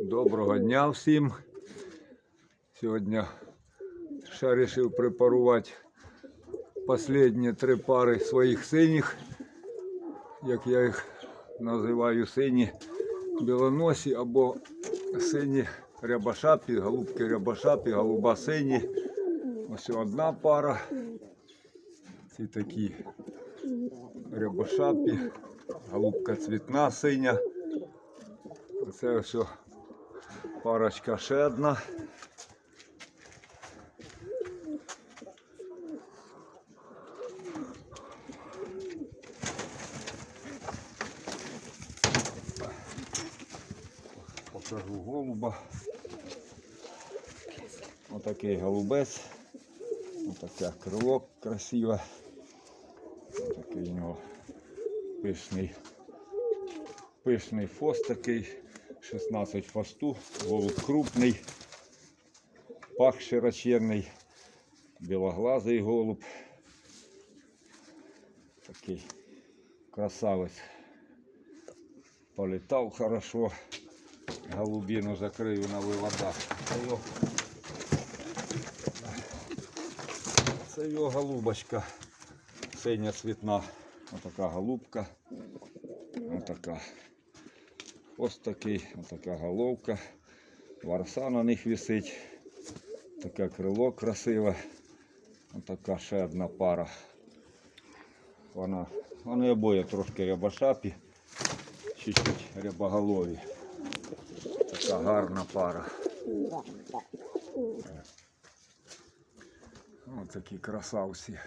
Доброго дня всім. Сьогодні ще вирішив препарувати останні три пари своїх синіх, як я їх називаю сині білоносі або сині рябошапі, голубки рябошапі, голуба сині. Ось одна пара. Ці такі рябошапі, голубка цвітна синя. Ось о парочка ще одна. Покажу голуба. Отакий голубець. Отаке крило красиве. Отакий у нього пишний пишний фос такий, 16 фасту, голуб крупний, пах широченний, білоглазий голуб. Такий красавець. Політав хорошо. Голубину закрию на виводах. Це його, це його голубочка. Синя цвітна. Отака голубка. Отака. Ось такий, отака головка. Варса на них висить. Таке крило красиве. Отака ще одна пара. Вона, вони обоє трошки рябошапі, чуть-чуть рябоголові. Така гарна пара. Ось такі красавці.